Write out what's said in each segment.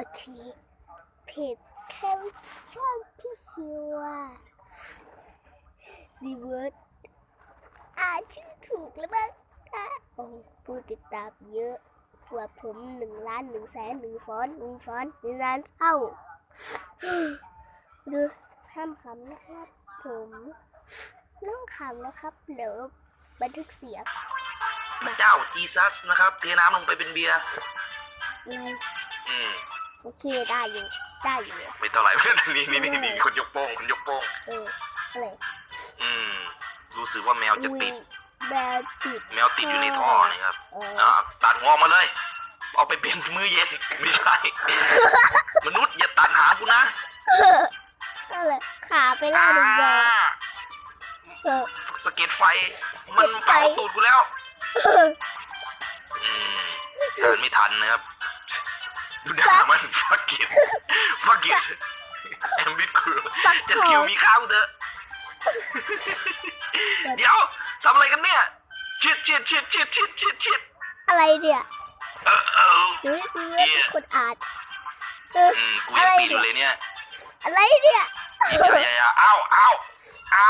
โอเคเพจแคปชั่นที่ชื่อว่ารีเวิร์สอ่านชื่อถูกแล้วบ้างคะโอ้ผู้ติดตามเยอะกว่าผมหนึ่งล้านหนึ่งแสนหนึ่งฟอนต์หนึ่งฟอนต์หนึ่งล้านเท่าดูห้ามขำนะครับ ผมต้องขำนะครับเดี๋ยวบันทึกเสียงพระเจ้าจีซัสนะครับเทน้ำลงไปเป็นเบียร์อะไรอืม โอเคได้อยู่ได้อยู่ไม่เท่าไหร่นี่นี่นี่นี่คนยกโป้งคนยกโป้งเอออะไรอืมรู้สึกว่าแมวจะติดแมวติดแมวติดอยู่ในท่อนะครับเอออ่าตัดงอมาเลย เอาไปเป็นมือเย็นไม่ใช่มนุษย์อย่าตัดหากูนะก็เลยขาไปล่าหนึ่งดอกอ่าเออสะเก็ดไฟ มันเผาตูดกูแล้วอืมอ่านไม่ทันนะครับ ดูด่ามันฟักกิดฟักกิดแอมบิดคือฟักจะทสอกิลงมีข้าวเถอะเดี๋ยวทำอะไรกันเนี่ยชิดชิดชิดชิดชิดชิดชิดอะไรเนี่ยเออเออดูให้ซิว่าเป็นคนอ่านเอออืมกูอะยังไรปิดเนี่ยเลยเนี่ยอะไรเนี่ยอย่าอย่าอย่าอ้าวอ้าวอ้า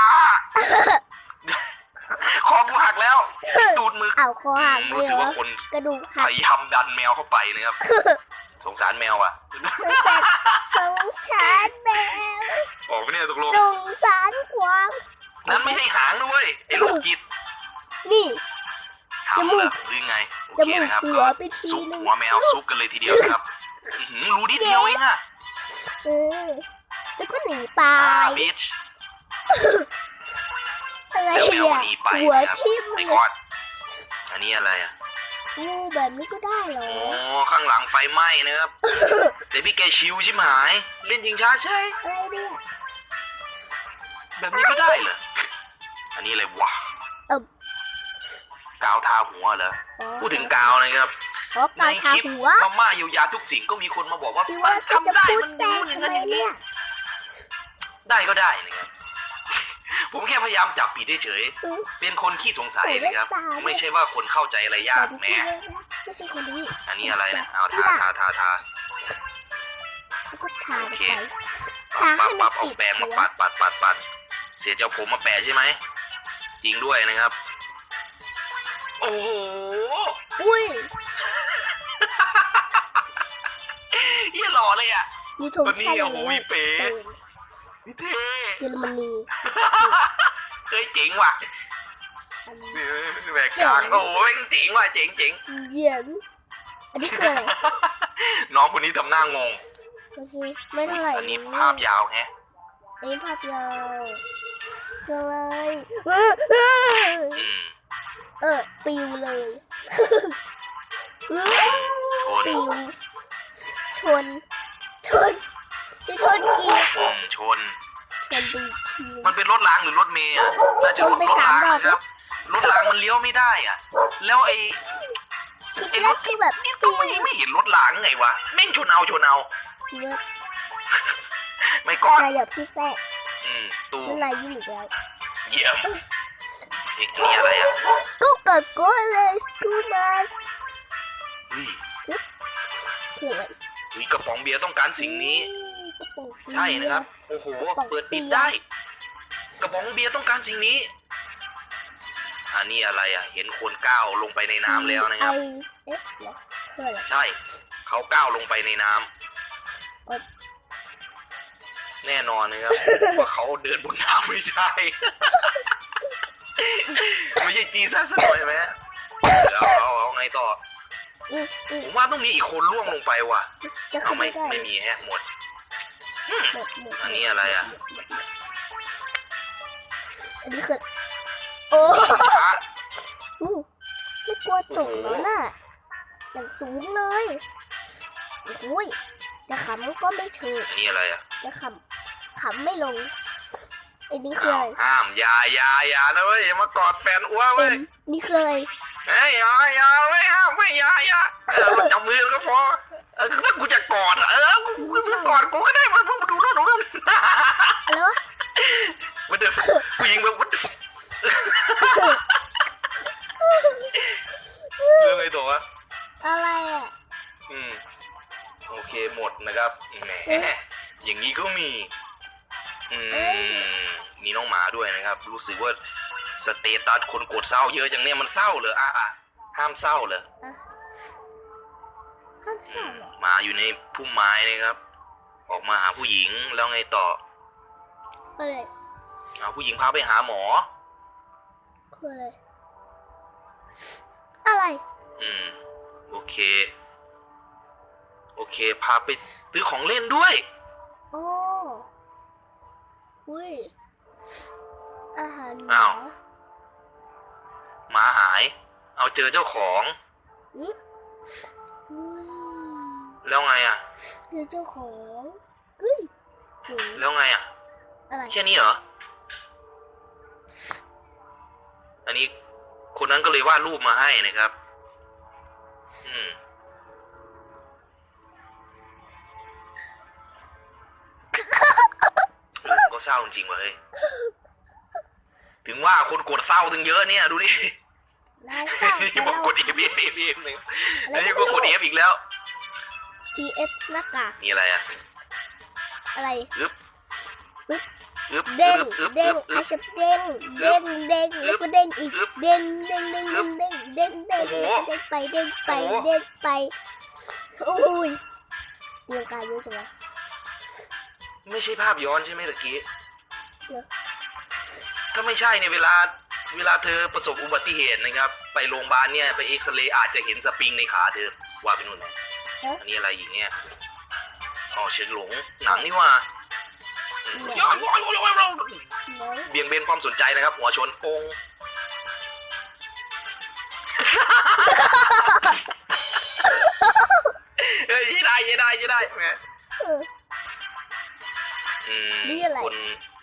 คอกูหักแล้วไอ้ตูดมือเอาคอหักอืมเลรู้ยสึกเหรว่าอคนกระดูกพหักยายามดันแมวเข้าไปนะครับส งสารแมวอะสงสารสงสารแมวออกไปเนี่ยตกลงสงสารกวางนั่นไม่ใช่หางด้วยไอ้ลูกจิตนี่หางจมูกเหรอหรือไงโอจเคมูกนะครับหัก็วไปทีซุกนึงหัวแมวซุกกันเลยทีเดียวนะครับอื้อหือรู้นิดเดียวเองอะเออแล้วก็หนีไปอ่าบิชอะไรแล้วแมวเนี่ยหนีไปหัวนะครับทิ่มไอ้เลก้ยอนอันนี้อะไรอะ งูแบบนี้ก็ได้เหรอ โอ้ข้างหลังไฟไหม้นะครับแต่พี่แกชิวชิบหาย เล่นจริงช้าใช่ อะไรเนี่ยแบบนี้ก็ได้เหรอ อันนี้อะไรวะเออกาวทาหัวเหรอ อ๋อพูดถึงกาวนะครับอ๋อในกาวทาคลิปหัวมาม่าเยียวยาทุกสิ่งก็มีคนมาบอกว่าคือมัว่านจะทำได้พูดมันแทรรู้กอย่างทำนั้นไมอย่างนี้เนี่ย ได้ก็ได้นะครับ ผมแค่พยายามจับผิดเฉยเออๆเป็นคนขี้สงสัยนะครับใส่แว่นตาไม่ใช่ว่าคนเข้าใจอะไรยากแต่แหมที่เลยนะไม่ใช่คนนี้อันนี้อะไรนะเอาทาทาทาทาแล้วก็ทาไปโอเคทาปัให้บมัปันบเอาติดแปรงหัมาวปัดปัดปัดปัดเสียเจ้าผมมาแปะใช่ไหมจริงด้วยนะครับ โอ้โหอุ้ยเยี่ยหล่อเลยอะมีธงวันนี้ชาติโอ้โหมีเป๋สเปนนี่เท่เยอรมนีเฮ้ยเจ๋งว่ะอันแหวกกลางโอ้โหแม่งเจ๋งว่ะเจ๋งเจ๋งเยี่ยมอันนี้คืออะไรน้องคนนี้ทำหน้างงโอเคไม่เท่าไหร่อันนี้ภาพยาวแฮะอันนี้ภาพยาวคืออะไรเออเอออืมเออปิวเลยเออชนปิวชน ชน จะชนกี่อืมชนชนไปอีกที มันเป็นรถรางหรือรถเมย์อะน่าจะรถชนไปรถสามรางรอบนะครับรถรางมันเลี้ยวไม่ได้อะ แล้วไอ้คิดไอ้รว่าถคือแบบนี่ก็ไม่ไม่เห็นรถรางไงวะแม่งชนเอาชนเอาคิดว่าไม่ก้อนนายอย่าพูดแทรกอืมตูคือนายยิ่งอีกแล้วเยี่ยมนี่อันนี้อะไรอะกูเกิดกูเลยสกูมาสเฮ้ยคืออะไรเฮ้ยกระป๋องเบียร์ต้องการสิ่งนี้กระป๋องเบียใช่นะครับ โอ้โห เปิดปิดได้ กระป๋องเบียร์ต้องการสิ่งนี้ อันนี้อะไรอะ เห็นคนก้าวลงไปในน้ำแล้วนะครับ ไอเอฟเหรอคืออะไรใช่ เขาก้าวลงไปในน้ำเอ้ยแน่นอนนะครับ ว่าเขาเดินบนน้ำไม่ได้ ไม่ใช่จีซัสหน่อยไหมเดี๋ยวเอาเอาไงต่ออืมอืมผมว่าต้องมีอีกคนล่วงลงไปว่ะ จะเอาขึ้นไม่ไม่ได้ไม่มีแฮะหมด หมดหมดอันนี้อะไรอะ อันนี้คือโอ้พระอู้ไม่กลัวตกแล้วน่ะอย่างสูงเลยโอ้ยจะขำก็ไม่เชิดอันนี้อะไรอะจะขำขำไม่ลงไอ้นี่คืออะไรห้ามอยาอยาอยานะเว้ยอย่ามากอดแฟนอ้วเว้เต็ยมนี่คืออะไรเฮ้ยอยาอยาไม่ห้ามไม่อยาอยาเออจับมือก็พอเออถ้ากูจะกอดอะเออกูกูจะกอดกูก็ หญิงแบบเรื่องไอ้ตัววะอะไรอะ อืม โอเคหมดนะครับแหมเอ๊ะอย่างนี้ก็มี อืเอ้ยมมีน้องหมาด้วยนะครับ รู้สึกว่าสเตตัสคนกดเศร้าเยอะจังเนี่ยมันเศร้าเหรออะอะห้ามเศร้าเหรออะห้ามเศร้าเหรอหมาอยู่ในพุ่มไม้นะครับ ออกมาหาผู้หญิงแล้วไงต่อคืออะไร เอาผู้หญิงพาไปหาหมอ คืออะไร อะไร อืม โอเค โอเค พาไปซื้อของเล่นด้วย โอ้อุ้ย อาหารหอ้าวมาหมาหาย เอาเจอเจ้าของ อืมอุ้ยแล้วไงอะเดี๋ยวเจ้าของเฮ้ยเจ๋งแล้วไงอะ อะไร แค่นี้เหรอ นนี้ คนนั้นก็เลยวาดรูปมาให้นะครับ อืมเออก็เศร้าจริงๆว่ะเฮ้ยถึงว่าคนกดเศร้าถึงเยอะเนี่ย ดูดินายเศร้านี่บอกกดเอฟเอฟเอฟเอฟเลยอะไรแล้วนี่ก็ก็ไม่กดรู้เอฟอีกแล้ว TF หน้ากากนี่อะไรอะ อะไรอึ๊บปึ๊บอึ๊บ เด้งอึ๊บเด้อึ๊งบอึ๊อาบชบเด้งเด้งเด้งแล้วก็เด้งอีกอึ๊บเด้งเด้งเด้งเด้งเด้งเด้งเด้งโอ้โหแล้วก็เด้งไปเด้งไปโอ้โหเด้งไปโอ้ยเรียงกายเยอะจังวะไม่ใช่ภาพย้อนใช่ไหมตะกี้เดี๋ยวถ้าไม่ใช่เนี่ยเวลาเวลาเธอประสบอุบัติเหตุนะครับ ไปโรงพยาบาลเนี่ยไปเอ็กซเรย์อาจจะเห็นสปริงในขาเธอว่าไปนู่นไหมเอ๊ะอันนี้อะไรอีกเนี่ยอ๋อเฉินหลงหนังนี่ว่าอืม ย้อนย้อนย้อนย้อนย้อนน้องเบี่ยงเบนความสนใจนะครับ หัวชนโปงเฮ้ยยี่ได้ยี่ได้ยี่ได้แหมเอออืมนี่อะไรคน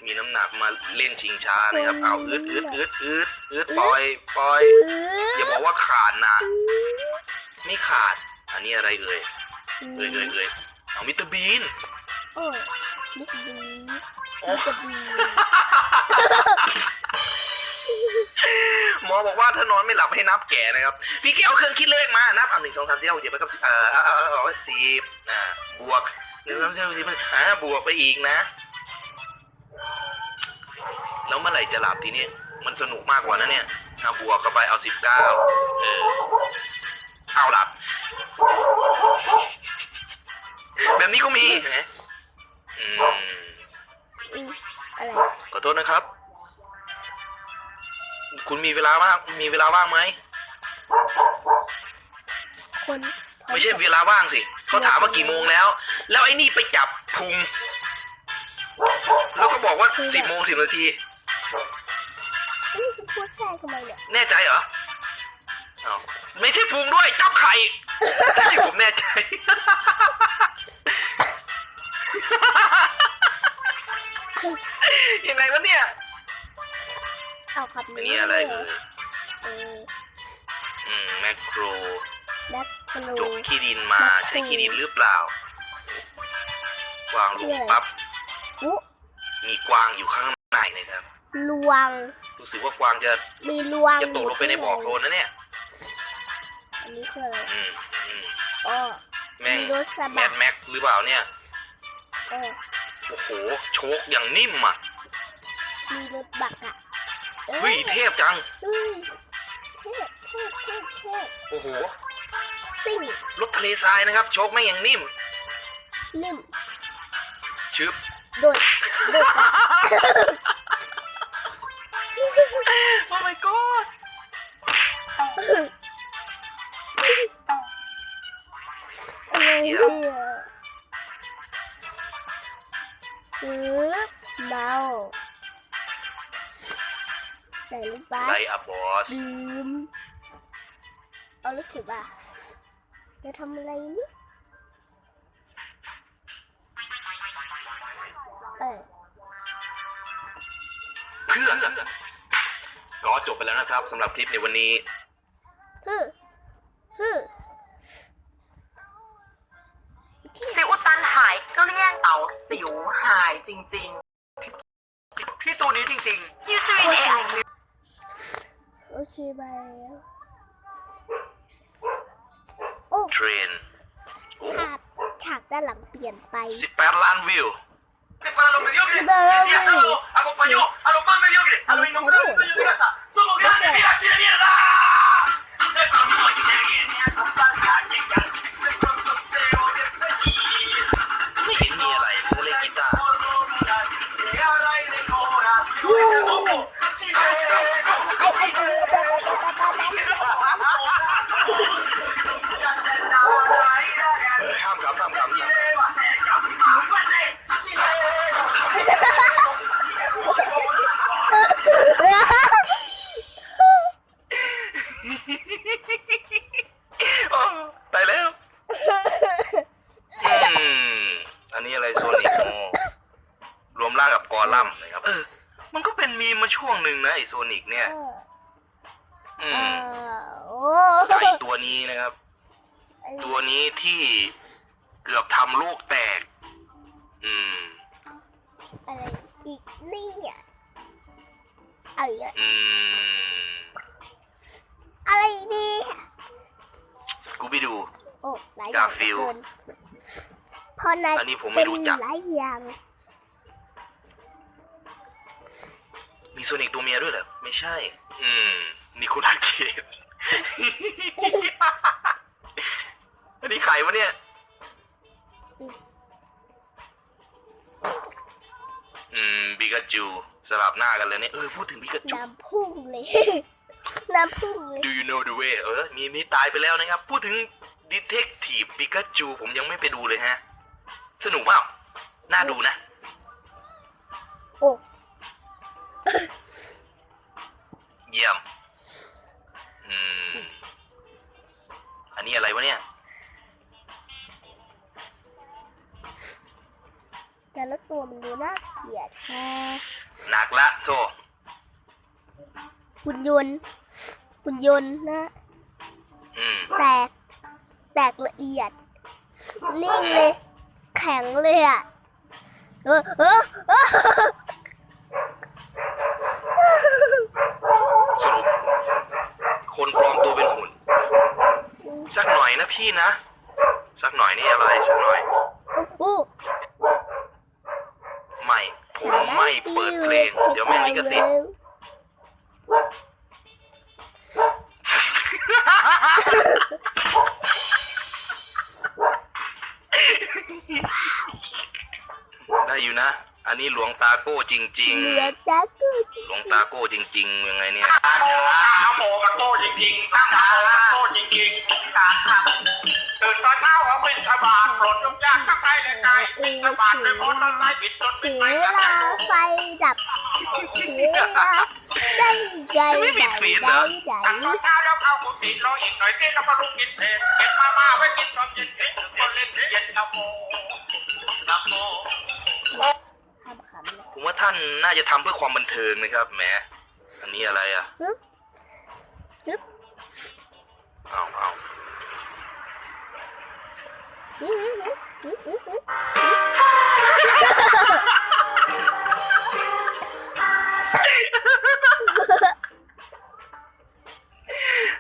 มีน้ำหนักมาเล่นชิงช้านะครับคนเอาอืดอืดอืดอืดอืดปล่อยปล่อยเออย่าบอกว่าขาดนะไม่ขาด อันนี้อะไรเอ่ยเอ่ยเอ่ยเอ่ยเอามิสเตอร์บีนโอ้ยมิสบี สโอ้มิสบีหมอบอกว่าถ้านอนไม่หลับให้นับแก่นะครับ พี่แกเอาเครื่องคิดเลขมา นับอะหนึ่งสองสามสี่ห้าหกเจ็ดแปดเก้าสิบเออเอาเอาเอาเอสิบอ่าบวกหนึ่งสองสามสี่ห้าหกเจ็ดแปดอ่าบวกไปอีกนะ แล้วเมื่อไหร่จะหลับทีนี้มันสนุกมากกว่านะเนี่ยเอาบวกเข้าไปเอาสิบเก้าเออเอาหลับ แบบนี้ก็มีเห็นไหมอืม อืม อะไร ขอโทษนะครับ คุณมีเวลาว่างมีเวลาว่างไหม คนพร้อไม่ใช่กับเวลาว่างสิ เขาถามว่ากี่โมงแล้ว แล้วไอ้นี่ไปจับพุง แล้วก็บอกว่าสิบโมงสิบนาที นี่จะพูดแทรกทำไมเนี่ยแน่ใจเหรออ้าวไม่ใช่พุงด้วยจับไข่ใช่ผมแน่ใจ ยังไงวะเนี่ยเอาครับอันนี้อะไรเอ่ยเอออืมแมคโครแบ็คโลจกขี้ดินมาใช้ขี้ดินหรือเปล่ากวางลงปั๊บอุมีกวางอยู่ข้างในนะครับ ลวง รู้สึกว่ากวางจะมีลวงจะตกลงไปในบ่อโคลนนะเนี่ย อันนี้คืออะไรอืมอืมอ๋อแม่งมีรถสะแมบัดดแม็กหรือเปล่าเนี่ย เออโอ้โหโชคอย่างนิ่มอะ มีรถบักอะออเฮ้ยเทพจังเฮ้ยเทพเทพเทพเทพโอ้โหซิ่งรถทะเลทรายนะครับโชคแม่งอย่างนิ่ม นิ่มชึบโดดโดดอะโอ้ my god อะไรเนี่ยปึ๊บเบา ใส่ลูกบาสไลอะบอสดื่มเอาลูกถือป่ะจะทำอะไรนี่เออเพื่อก็จบไปแล้วนะครับสำหรับคลิปในวันนี้ฮึฮึสิวอุดตันหายเกลี้ยงเต่าสิวหายจริงพี่ตัวนี้จริงๆยูซีเอไอ โอเคบายแล้ว โอ้ๆเทรนขาดฉากด้านหลังเปลี่ยนไป 18 ล้านวิว Para los mediocres, y a Salvo acompañó a los más mediocres, a los innombrables dueños de casa. ¡Somos grandes! ¡Viva Chile, mierda! De pronto se หนึ่งนะไอโซนิกเนี่ย อืเอมอโอ้ไอตัวนี้นะครับ ตัวนี้ที่เกือบทำลูกแตก อืม อะไรอีกเนี่ยอะไรอะอืม อะไรเนี่ยสกูบิดู โอ้หลายอย่างเหลือเกินพอนายอันนี้ผมไม่รู้จักเป็นหลายอย่าง โซนิกตัวเมียด้วยเหรอ ไม่ใช่ อืมนี่คุณอาเกตอันนี้ใครวะเนี่ย อืมบิกาจูสลับหน้ากันเลยเนี่ย เออ พูดถึงบิกาจู น้ำพุ่งเลย น้ำพุ่งเลย Do you know the way เออ มีมีตายไปแล้วนะครับ พูดถึง Detective Pikachu ผมยังไม่ไปดูเลยฮะ สนุกเปล่าน่าดูนะ โอ้ เยี่ยม อืม อันนี้อะไรวะเนี่ย แต่ละตัวมันดูน่าเกลียดแฮะหนักละโทหุ่นยนต์หุ่นยนต์นะ อืม แตก แตกละเอียด นิ่งเลย แข็งเลยอะ เออเออเออ สรุป คนปลอมตัวเป็นหุ่น สักหน่อยนะ พี่นะ สักหน่อยนี่อะไรสักหน่อยโอ้โหไม่ผมไม่เปิดเพลง เดี๋ยวแม่งลิขสิทธิ์ได้อยู่นะ อันนี้หลวงตาโก้จริงเจริงๆสารครับตื่นตอนเช้าเอาบินทบาทปลดทุกอย่างตั้งใจเลยใจบินทบาทไปพ้นต้นไม้บิดต้นสีไม้ยกันลาไฟดับเสีลาได้ไงไม่มีเสียงเหรอตอนเช้าแล้วเอากุฏิรออีกหน่อยที่เรามาลุกกินเพลเก็บมาม่าไว้กินตอนเย็นเย็นคนเล่นเย็นตะโมตะโมผมว่าท่านน่าจะทำเพื่อความบันเทิงนะครับแหมอันนี้อะไรอะฮึบ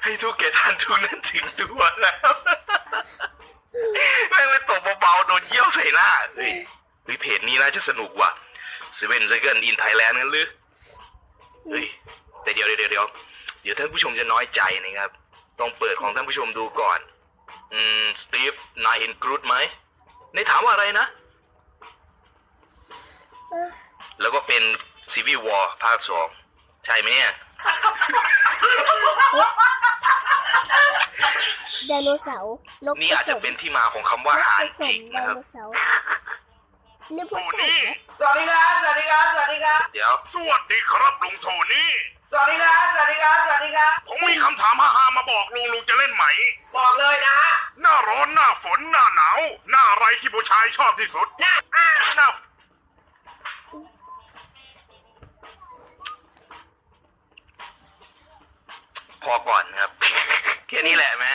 ให้ทุกแกทานทุกนั้นถึงตัวแล้วไม่ไปตบเบาๆโดนเยี่ยวใส่หน้าเฮ้ยเฮ้ยเพจนี้น่าจะสนุกว่ะ Seven Second in Thailand กันหรือเฮ้ยแต่เดี๋ยวเดี๋ยวเดี๋ยวเดี๋ยวท่านผู้ชมจะน้อยใจนะครับ ต้องเปิดของท่านผู้ชมดูก่อน อืม สตีฟ นายเห็นกรูดไหมในถามว่าอะไรนะ แล้วก็เป็น Civil War ภาคสองใช่ไหมเนี่ย ไดโนเสาร์นกนี่ผอาจสจะมเป็นที่มาของคำว่านกหาผนสจิมกไดนะครับ โนเสาร์นี่ผู้ชายนะสวัสดีครับ สวัสดีครับ สวัสดีครับ เดี๋ยว สวัสดีครับลุงโทนี่ สวัสดีครับ สวัสดีครับ สวัสดีครับ ผมมีคำถามฮาๆมาบอกลุงลุงจะเล่นไหม บอกเลยนะฮะ หน้าร้อนหน้าฝนหน้าหนาว หน้าอะไรที่ผู้ชายชอบที่สุด หน้าอ้าหน้าพอก่อนนะครับ แค่นี้แหละแม่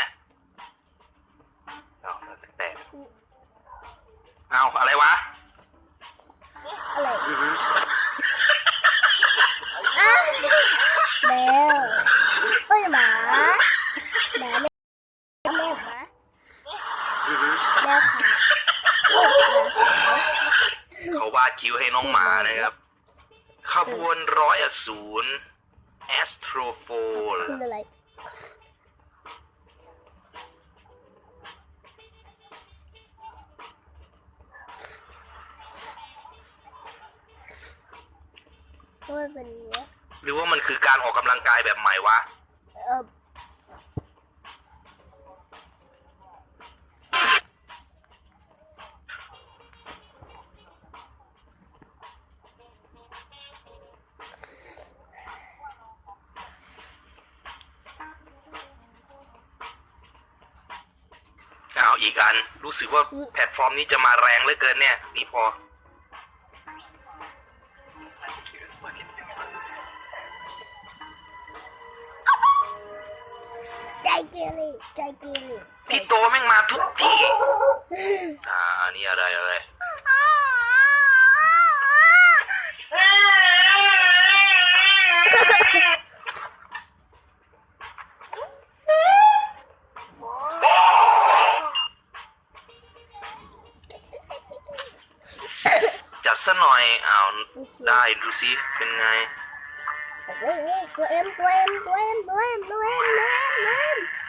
ก็เป็นอย่างเงี้ยหรือว่ามันคือการออกกำลังกายแบบใหม่วะ เออเอาอีกอัน รู้สึกว่าแพลตฟอร์มนี้จะมาแรงเหลือเกินเนี่ย นี่พอ ใจเกเรใจเกเรพี่โตแม่งมาทุกที่ อ่าอันนี้อะไรอะไร จัดซะหน่อยอ้าวได้ดูสิเป็นไงเฮ้ยเฮ้ยตัวเอ็มตัวเอ็มตัวเอ็มตัวเอ็มตัวเอ็มตัวเอ็ม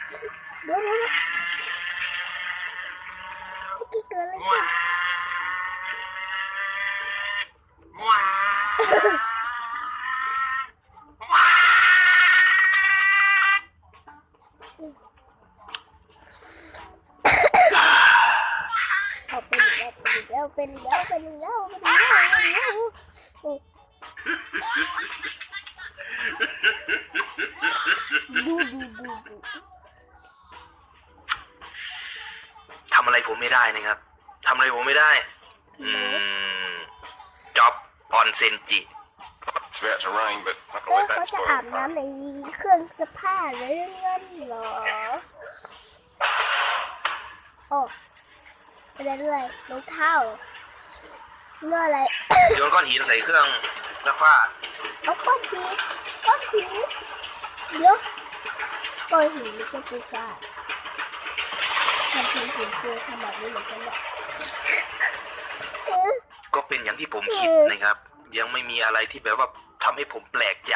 ตัวเอ็ม อบออนเซนจิ It's about to rain, but not เอ้ gonna ย let เขา that จะ spoil อาบ the น้ำ fun. ในเครื่องซักผ้าหรือเงินเหรอ โอ้อะไรด้วยรองเท้าเงื่ออะไร โยนก้อนหินใส่เครื่องซักผ้าเอาก้อนหินก้อนหินเดี๋ยวก้อนหินนี่ก็ปีศาจทำเป็นหินคือทำแบบนี้เหมือนกันแหละเอ๊ะก็ เป็นอย่างที่ผมคิดนะครับ ยังไม่มีอะไรที่แบบว่าทำให้ผมแปลกใจ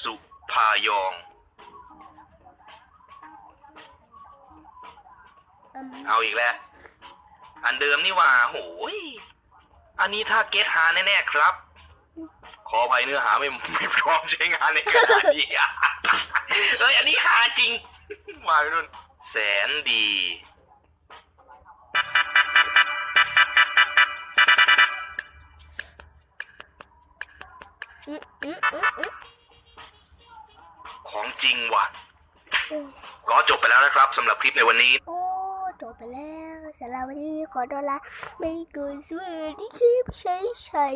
สุภายองอืมเอาอีกแล้ว อันเดิมนี่หว่าโหยอันนี้ถ้าเกตหาแน่ ๆ ครับ ขออภัยเนื้อหาไม่ไม่พร้อมใช้งานในขณะนี้อะเฮ้ย อันนี้หาจริง มาไปนู่น แสนดีอืมอืมอืมอืม ของจริงว่ะอืมก็จบไปแล้วนะครับสำหรับคลิปในวันนี้ โอ้จบไปแล้วสำหรับวันนี้ขอตัวลาไม่เกินสวัสดีคลิปใช้ใช้